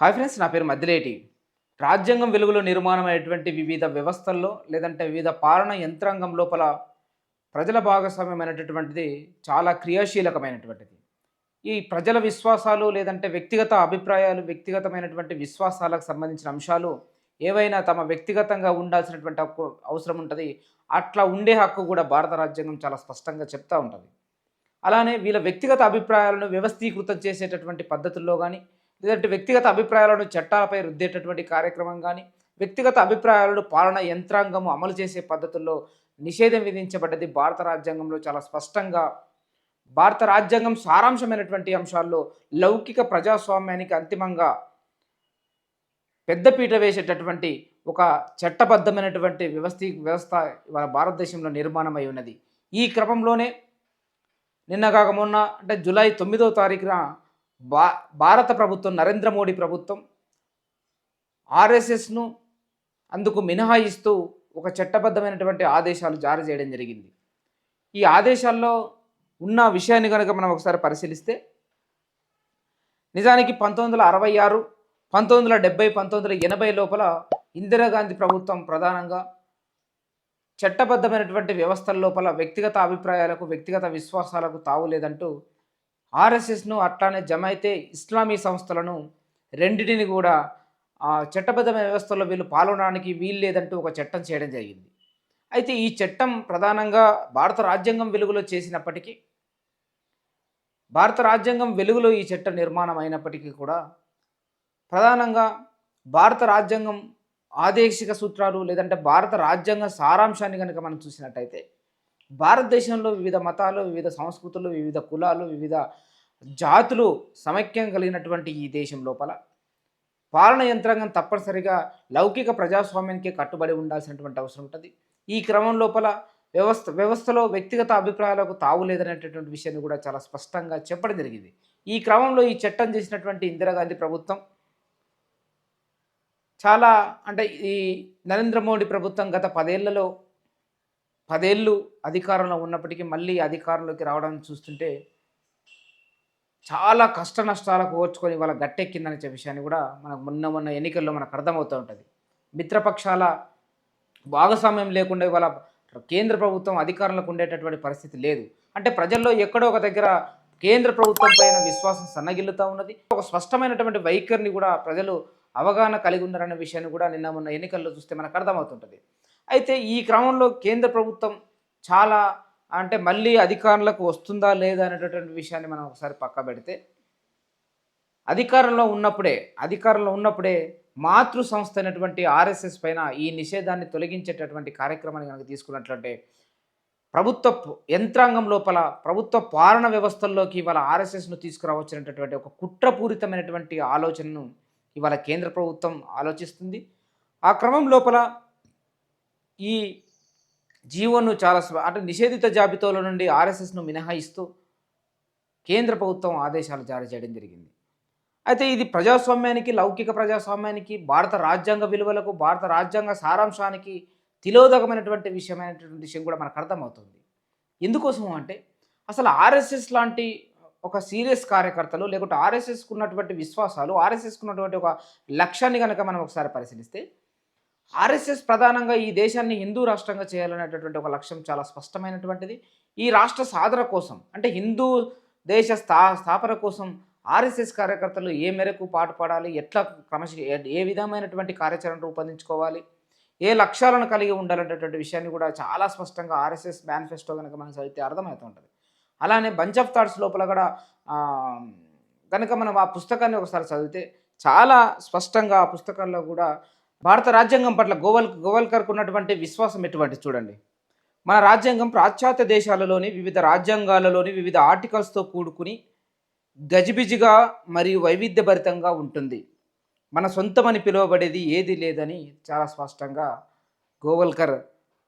Hi friends నా పేరు మద్దిలేటి. రాజ్యాంగం వెలుగులో నిర్మాణమైనటువంటి వివిధ వ్యవస్థల్లో లేదంటే వివిధ పాలన యంత్రాంగం లోపల ప్రజల భాగస్వామ్యమైనటువంటిది చాలా క్రియాశీలకమైనటువంటిది. ఈ ప్రజల విశ్వాసాలు లేదంటే వ్యక్తిగత అభిప్రాయాలు వ్యక్తిగతమైనటువంటి విశ్వాసాలకు సంబంధించిన అంశాలు ఏవైనా తమ వ్యక్తిగతంగా ఉండాల్సినటువంటి హక్కు అవసరం ఉంటుంది. అట్లా ఉండే హక్కు కూడా భారత రాజ్యాంగం చాలా స్పష్టంగా చెప్తూ ఉంటుంది. అలానే వీళ్ళ వ్యక్తిగత అభిప్రాయాలను వ్యవస్థీకృతం చేసేటటువంటి పద్ధతుల్లో కానీ లేదంటే వ్యక్తిగత అభిప్రాయాలను చట్టాలపై రుద్దేటటువంటి కార్యక్రమం కానీ వ్యక్తిగత అభిప్రాయాలను పాలన యంత్రాంగము అమలు చేసే పద్ధతుల్లో నిషేధం విధించబడ్డది భారత రాజ్యాంగంలో చాలా స్పష్టంగా. భారత రాజ్యాంగం సారాంశమైనటువంటి అంశాల్లో లౌకిక ప్రజాస్వామ్యానికి అంతిమంగా పెద్దపీట వేసేటటువంటి ఒక చట్టబద్ధమైనటువంటి వ్యవస్థ వ్యవస్థ ఇవాళ భారతదేశంలో నిర్మాణమై ఉన్నది. ఈ క్రమంలోనే నిన్న కాక మొన్న అంటే జూలై తొమ్మిదవ తారీఖున భా భారత ప్రభుత్వం నరేంద్ర మోడీ ప్రభుత్వం ఆర్ఎస్ఎస్ను అందుకు మినహాయిస్తూ ఒక చట్టబద్ధమైనటువంటి ఆదేశాలు జారీ చేయడం జరిగింది. ఈ ఆదేశాల్లో ఉన్న విషయాన్ని కనుక మనం ఒకసారి పరిశీలిస్తే నిజానికి పంతొమ్మిది వందల అరవై ఆరు పంతొమ్మిది వందల డెబ్బై పంతొమ్మిది వందల ఎనభై లోపల ఇందిరాగాంధీ ప్రభుత్వం ప్రధానంగా చట్టబద్ధమైనటువంటి వ్యవస్థల లోపల వ్యక్తిగత అభిప్రాయాలకు వ్యక్తిగత విశ్వాసాలకు తావు లేదంటూ ఆర్ఎస్ఎస్ను అట్లానే జమైతే ఇస్లామీ సంస్థలను రెండింటిని కూడా ఆ చట్టబద్ధమైన వ్యవస్థలో వీళ్ళు పాల్గొనడానికి వీలు లేదంటూ ఒక చట్టం చేయడం జరిగింది. అయితే ఈ చట్టం ప్రధానంగా భారత రాజ్యాంగం వెలుగులో చేసినప్పటికీ భారత రాజ్యాంగం వెలుగులో ఈ చట్టం నిర్మాణం అయినప్పటికీ కూడా ప్రధానంగా భారత రాజ్యాంగం ఆదేశిక సూత్రాలు లేదంటే భారత రాజ్యాంగ సారాంశాన్ని కనుక మనం చూసినట్టయితే భారతదేశంలో వివిధ మతాలు వివిధ సంస్కృతులు వివిధ కులాలు వివిధ జాతులు సమైక్యం కలిగినటువంటి ఈ దేశం లోపల పాలన యంత్రాంగం తప్పనిసరిగా లౌకిక ప్రజాస్వామ్యానికి కట్టుబడి ఉండాల్సినటువంటి అవసరం ఉంటుంది. ఈ క్రమం లోపల వ్యవస్థ వ్యవస్థలో వ్యక్తిగత అభిప్రాయాలకు తావు లేదనేటటువంటి విషయాన్ని కూడా చాలా స్పష్టంగా చెప్పడం జరిగింది. ఈ క్రమంలో ఈ చట్టం చేసినటువంటి ఇందిరాగాంధీ ప్రభుత్వం చాలా అంటే ఈ నరేంద్ర మోడీ ప్రభుత్వం గత పదేళ్ళలో పదేళ్ళు అధికారంలో ఉన్నప్పటికీ మళ్ళీ అధికారంలోకి రావడం చూస్తుంటే చాలా కష్ట నష్టాలకు ఓర్చుకొని వాళ్ళ గట్టెక్కిందనే విషయాన్ని కూడా మనకు మొన్న మొన్న ఎన్నికల్లో మనకు అర్థమవుతూ ఉంటుంది. మిత్రపక్షాల భాగస్వామ్యం లేకుండా ఇవాళ కేంద్ర ప్రభుత్వం అధికారంలోకి ఉండేటటువంటి పరిస్థితి లేదు. అంటే ప్రజల్లో ఎక్కడో ఒక దగ్గర కేంద్ర ప్రభుత్వం పైన విశ్వాసం సన్నగిల్లుతూ ఉన్నది. ఒక స్పష్టమైనటువంటి వైఖరిని కూడా ప్రజలు అవగాహన కలిగి ఉన్నారనే విషయాన్ని కూడా నిన్న మొన్న ఎన్నికల్లో చూస్తే మనకు అర్థమవుతుంటుంది. అయితే ఈ క్రమంలో కేంద్ర ప్రభుత్వం చాలా అంటే మళ్ళీ అధికారులకు వస్తుందా లేదా అనేటటువంటి విషయాన్ని మనం ఒకసారి పక్క పెడితే అధికారంలో ఉన్నప్పుడే అధికారంలో ఉన్నప్పుడే మాతృ సంస్థ అయినటువంటి ఆర్ఎస్ఎస్ పైన ఈ నిషేధాన్ని తొలగించేటటువంటి కార్యక్రమాన్ని కనుక తీసుకున్నట్లంటే ప్రభుత్వ యంత్రాంగం లోపల ప్రభుత్వ పాలన వ్యవస్థల్లోకి ఇవాళ ఆర్ఎస్ఎస్ను తీసుకురావచ్చినటువంటి ఒక కుట్రపూరితమైనటువంటి ఆలోచనను ఇవాళ కేంద్ర ప్రభుత్వం ఆలోచిస్తుంది. ఆ క్రమం లోపల ఈ జీవోను చాలా అంటే నిషేధిత జాబితాలో నుండి ఆర్ఎస్ఎస్ను మినహాయిస్తూ కేంద్ర ప్రభుత్వం ఆదేశాలు జారీ చేయడం జరిగింది. అయితే ఇది ప్రజాస్వామ్యానికి లౌకిక ప్రజాస్వామ్యానికి భారత రాజ్యాంగ విలువలకు భారత రాజ్యాంగ సారాంశానికి తిలోదకమైనటువంటి విషయమైనటువంటి విషయం కూడా మనకు అర్థమవుతుంది. ఎందుకోసం అంటే అసలు ఆర్ఎస్ఎస్ లాంటి ఒక సీరియస్ కార్యకర్తలు లేకుంటే ఆర్ఎస్ఎస్కు ఉన్నటువంటి విశ్వాసాలు ఆర్ఎస్ఎస్కు ఉన్నటువంటి ఒక లక్ష్యాన్ని కనుక మనం ఒకసారి పరిశీలిస్తే ఆర్ఎస్ఎస్ ప్రధానంగా ఈ దేశాన్ని హిందూ రాష్ట్రంగా చేయాలనేటటువంటి ఒక లక్ష్యం చాలా స్పష్టమైనటువంటిది. ఈ రాష్ట్ర సాధన కోసం అంటే హిందూ దేశ స్థా స్థాపన కోసం ఆర్ఎస్ఎస్ కార్యకర్తలు ఏ మేరకు పాటుపడాలి ఎట్లా క్రమశ ఏ- విధమైనటువంటి కార్యాచరణ రూపొందించుకోవాలి ఏ లక్ష్యాలను కలిగి ఉండాలనేటటువంటి విషయాన్ని కూడా చాలా స్పష్టంగా ఆర్ఎస్ఎస్ మేనిఫెస్టో కనుక మనం చదివితే అర్థమవుతూ ఉంటుంది. అలానే బంచ్ ఆఫ్ థాట్స్ లోపల కూడా కనుక మనం ఆ పుస్తకాన్ని ఒకసారి చదివితే చాలా స్పష్టంగా ఆ పుస్తకాల్లో కూడా భారత రాజ్యాంగం పట్ల గోవల్ గోవల్కర్కు ఉన్నటువంటి విశ్వాసం ఎటువంటి చూడండి. మన రాజ్యాంగం పాశ్చాత్య దేశాలలోని వివిధ రాజ్యాంగాలలోని వివిధ ఆర్టికల్స్తో కూడుకుని గజిబిజిగా మరియు వైవిధ్యభరితంగా ఉంటుంది. మన సొంతమని పిలువబడేది ఏది లేదని చాలా స్పష్టంగా గోవల్కర్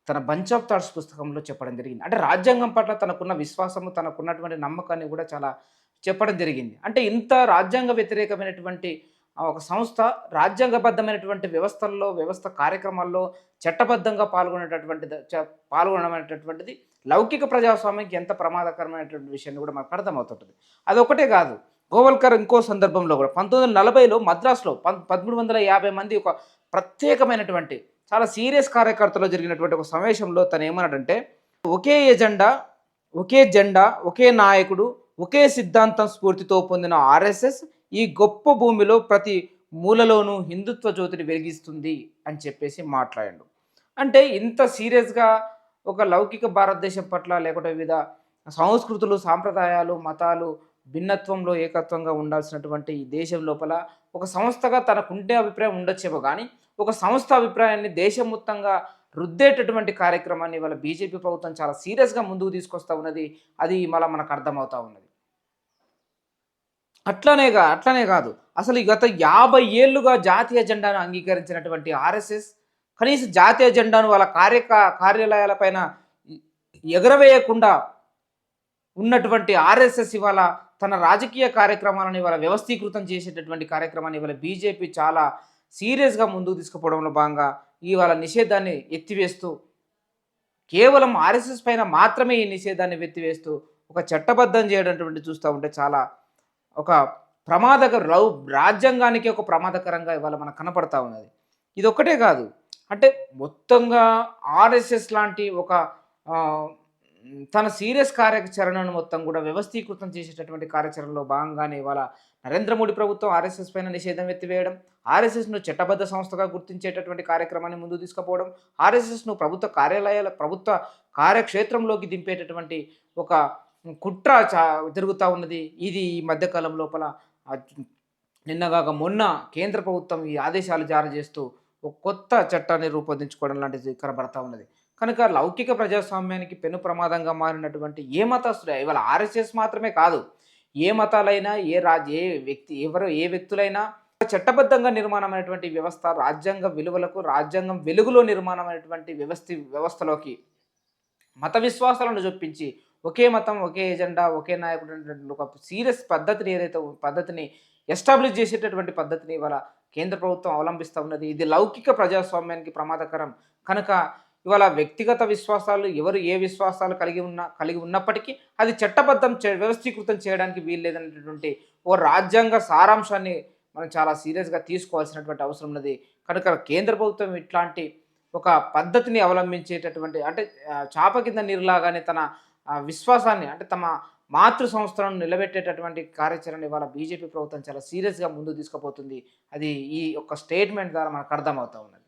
తన బంచ్ ఆఫ్ థాట్స్ పుస్తకంలో చెప్పడం జరిగింది. అంటే రాజ్యాంగం పట్ల తనకున్న విశ్వాసము తనకున్నటువంటి నమ్మకాన్ని కూడా చాలా చెప్పడం జరిగింది. అంటే ఇంత రాజ్యాంగ వ్యతిరేకమైనటువంటి ఒక సంస్థ రాజ్యాంగబద్ధమైనటువంటి వ్యవస్థల్లో వ్యవస్థ కార్యక్రమాల్లో చట్టబద్ధంగా పాల్గొనేటటువంటి పాల్గొనడం అనేటటువంటిది లౌకిక ప్రజాస్వామ్యానికి ఎంత ప్రమాదకరమైనటువంటి విషయాన్ని కూడా మనకు అర్థమవుతుంటుంది. అదొకటే కాదు గోవల్కర్ ఇంకో సందర్భంలో కూడా పంతొమ్మిది వందల నలభైలో మద్రాసులో పదమూడు వందల యాభై మంది ఒక ప్రత్యేకమైనటువంటి చాలా సీరియస్ కార్యకర్తలో జరిగినటువంటి ఒక సమావేశంలో తను ఏమన్నాడంటే ఒకే ఎజెండా ఒకే జెండా ఒకే నాయకుడు ఒకే సిద్ధాంతం స్ఫూర్తితో పొందిన ఆర్ఎస్ఎస్ ఈ గొప్ప భూమిలో ప్రతి మూలలోనూ హిందుత్వ జ్యోతిని వెలిగిస్తుంది అని చెప్పేసి మాట్లాడాడు. అంటే ఇంత సీరియస్గా ఒక లౌకిక భారతదేశం పట్ల లేకుంటే వివిధ సంస్కృతులు సాంప్రదాయాలు మతాలు భిన్నత్వంలో ఏకత్వంగా ఉండాల్సినటువంటి ఈ దేశం లోపల ఒక సంస్థగా తనకుండే అభిప్రాయం ఉండొచ్చేమో కానీ ఒక సంస్థ అభిప్రాయాన్ని దేశం మొత్తంగా రుద్దేటటువంటి కార్యక్రమాన్ని వాళ్ళ బీజేపీ ప్రభుత్వం చాలా సీరియస్గా ముందుకు తీసుకొస్తా ఉన్నది. అది మళ్ళీ మనకు అర్థమవుతూ ఉన్నది. అట్లనేగా అట్లనే కాదు. అసలు ఈ గత యాభై ఏళ్ళుగా జాతీయ జెండాను అంగీకరించినటువంటి ఆర్ఎస్ఎస్ కనీసం జాతీయ జెండాను వాళ్ళ కార్య కార్యాలయాలపైన ఎగరవేయకుండా ఉన్నటువంటి ఆర్ఎస్ఎస్ ఇవాళ తన రాజకీయ కార్యక్రమాలను ఇవాళ వ్యవస్థీకృతం చేసేటటువంటి కార్యక్రమాన్ని ఇవాళ బీజేపీ చాలా సీరియస్గా ముందుకు తీసుకుపోవడంలో భాగంగా ఇవాళ నిషేధాన్ని ఎత్తివేస్తూ కేవలం ఆర్ఎస్ఎస్ పైన మాత్రమే ఈ నిషేధాన్ని ఎత్తివేస్తూ ఒక చట్టబద్ధం చేయడం చూస్తూ ఉంటే చాలా ఒక ప్రమాదకర రౌ రాజ్యాంగానికి ఒక ప్రమాదకరంగా ఇవాళ మనకు కనపడతా ఉన్నది. ఇది ఒక్కటే కాదు. అంటే మొత్తంగా ఆర్ఎస్ఎస్ లాంటి ఒక తన సీరియస్ కార్యాచరణను మొత్తం కూడా వ్యవస్థీకృతం చేసేటటువంటి కార్యాచరణలో భాగంగానే ఇవాళ నరేంద్ర మోడీ ప్రభుత్వం ఆర్ఎస్ఎస్ పైన నిషేధం ఎత్తివేయడం ఆర్ఎస్ఎస్ను చట్టబద్ధ సంస్థగా గుర్తించేటటువంటి కార్యక్రమాన్ని ముందు తీసుకుపోవడం ఆర్ఎస్ఎస్ను ప్రభుత్వ కార్యాలయాల ప్రభుత్వ కార్యక్షేత్రంలోకి దింపేటటువంటి ఒక కుట్ర చా జరుగుతూ ఉన్నది. ఇది ఈ మధ్యకాలం లోపల నిన్నగాక మొన్న కేంద్ర ప్రభుత్వం ఈ ఆదేశాలు జారీ చేస్తూ ఒక కొత్త చట్టాన్ని రూపొందించుకోవడం లాంటిది కనబడతా ఉన్నది. కనుక లౌకిక ప్రజాస్వామ్యానికి పెను ప్రమాదంగా మారినటువంటి ఏ మతస్థుడు ఇవాళ ఆర్ఎస్ఎస్ మాత్రమే కాదు ఏ మతాలైనా ఏ రాజ్ ఏ వ్యక్తి ఎవరు ఏ వ్యక్తులైనా చట్టబద్ధంగా నిర్మాణమైనటువంటి వ్యవస్థ రాజ్యాంగ విలువలకు రాజ్యాంగం వెలుగులో నిర్మాణమైనటువంటి వ్యవస్థ వ్యవస్థలోకి మత విశ్వాసాలను చొప్పించి ఒకే మతం ఒకే ఎజెండా ఒకే నాయకుడు అనేటువంటి ఒక సీరియస్ పద్ధతిని ఏదైతే పద్ధతిని ఎస్టాబ్లిష్ చేసేటటువంటి పద్ధతిని ఇవాళ కేంద్ర ప్రభుత్వం అవలంబిస్తూ ఉన్నది. ఇది లౌకిక ప్రజాస్వామ్యానికి ప్రమాదకరం. కనుక ఇవాళ వ్యక్తిగత విశ్వాసాలు ఎవరు ఏ విశ్వాసాలు కలిగి ఉన్న కలిగి ఉన్నప్పటికీ అది చట్టబద్ధం చే వ్యవస్థీకృతం చేయడానికి వీల్లేదనేటటువంటి ఓ రాజ్యాంగ సారాంశాన్ని మనం చాలా సీరియస్గా తీసుకోవాల్సినటువంటి అవసరం ఉన్నది. కనుక కేంద్ర ప్రభుత్వం ఇట్లాంటి ఒక పద్ధతిని అవలంబించేటటువంటి అంటే చాప కింద నీరులాగానే తన విశ్వాసాన్ని అంటే తమ మాతృ సంస్థలను నిలబెట్టేటటువంటి కార్యాచరణ ఇవాళ బీజేపీ ప్రభుత్వం చాలా సీరియస్గా ముందు తీసుకుపోతుంది. అది ఈ యొక్క స్టేట్మెంట్ ద్వారా మనకు అర్థమవుతా ఉన్నది.